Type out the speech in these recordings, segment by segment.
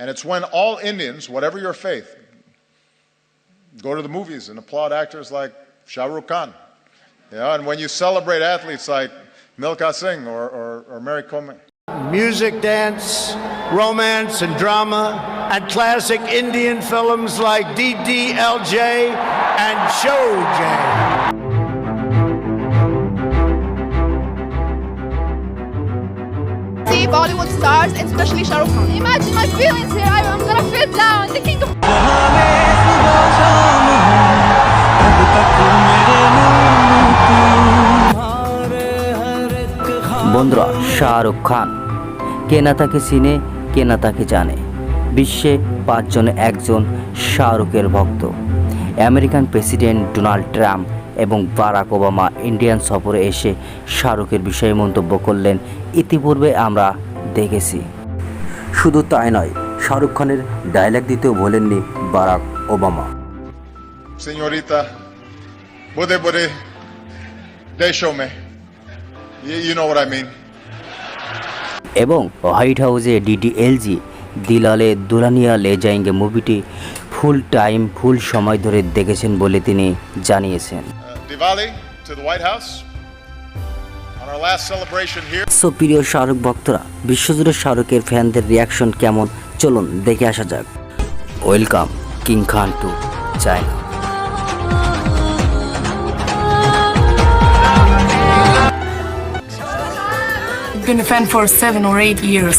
And it's when all Indians, whatever your faith, go to the movies and applaud actors like Shah Rukh Khan. You know, and when you celebrate athletes like Milka Singh or, or, or Mary Comey. music, dance, romance, and drama, and classic Indian films like DDLJ and Showjay. See Bollywood stars, especially Shah Rukh Khan. Imagine my feelings here. I- I'm gonna feel down thinking of বন্ধুরা শাহরুখ খান কে না তাকে চিনে কে না তাকে জানে বিশ্বে পাঁচজনে একজন শাহরুখের ভক্ত আমেরিকান প্রেসিডেন্ট ডোনাল্ড ট্রাম্প এবং বারাক ওবামা ইন্ডিয়ান সফরে এসে শাহরুখের বিষয়ে মন্তব্য করলেন ইতিপূর্বে আমরা দেখেছি শুধু তাই নয় শাহরুখ খানের ডায়লগ দিতেও বলেননি Barack Obama Señorita, bude bude, desho. You, you know what I mean. এবং হোয়াইট হাউসে ডিডিএলজি দিলালে দুলানিয়া লে যায়েঙ্গে মুভিটি ফুল টাইম ফুল সময় ধরে দেখেছেন বলে তিনি জানিয়েছেন Diwali to the White House. On our last celebration here. So প্রিয় শাহরুখ ভক্তরা বিশ্বজুড়ে শাহরুখের ফ্যানদের রিয়াকশন কেমন চলুন দেখে আসা যাক welcome king Khan to China Been a fan for seven or eight years.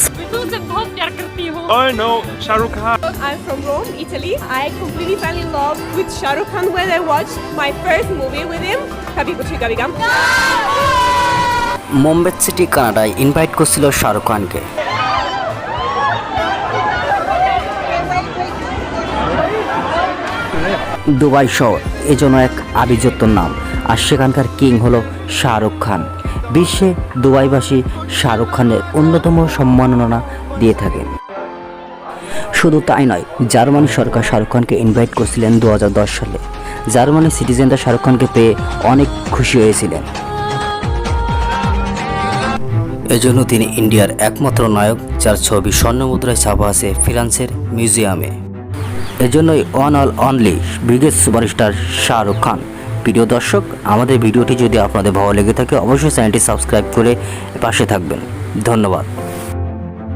I know Shahrukh Khan. I'm from Rome, Italy. I completely fell in love with Shah Rukh Khan when I watched my first movie with him, Kabhi Kuchi Kabhi Gum. Mumbai city কানাডায় invite করছিল শাহরুখ খানকে Dubai শহর এজন্য এক আভিজাত্য নাম আর সেখানকার king হলো শাহরুখ খান বিশ্বে দুবাইবাসী শাহরুখ খানের অন্যতম সম্মাননা দিয়ে থাকেন শুধু তাই নয়, জার্মানি সরকার শাহরুখ খানকে ইনভাইট করছিলেন দু সালে। জার্মানির সিটিজেনরা শাহরুখ খানকে পেয়ে অনেক খুশি হয়েছিলেন। এজন্য তিনি ইন্ডিয়ার একমাত্র নায়ক, যার ছবি স্বর্ণমুদ্রায় ছাপা আছে ফ্রান্সের মিউজিয়ামে। এজন্যই one all only biggest superstar Shahrukh Khan. প্রিয় দর্শক, আমাদের ভিডিওটি যদি আপনাদের ভালো লেগে থাকে, অবশ্যই চ্যানেলটি সাবস্ক্রাইব করে পাশে থাকবেন। ধন্যবাদ।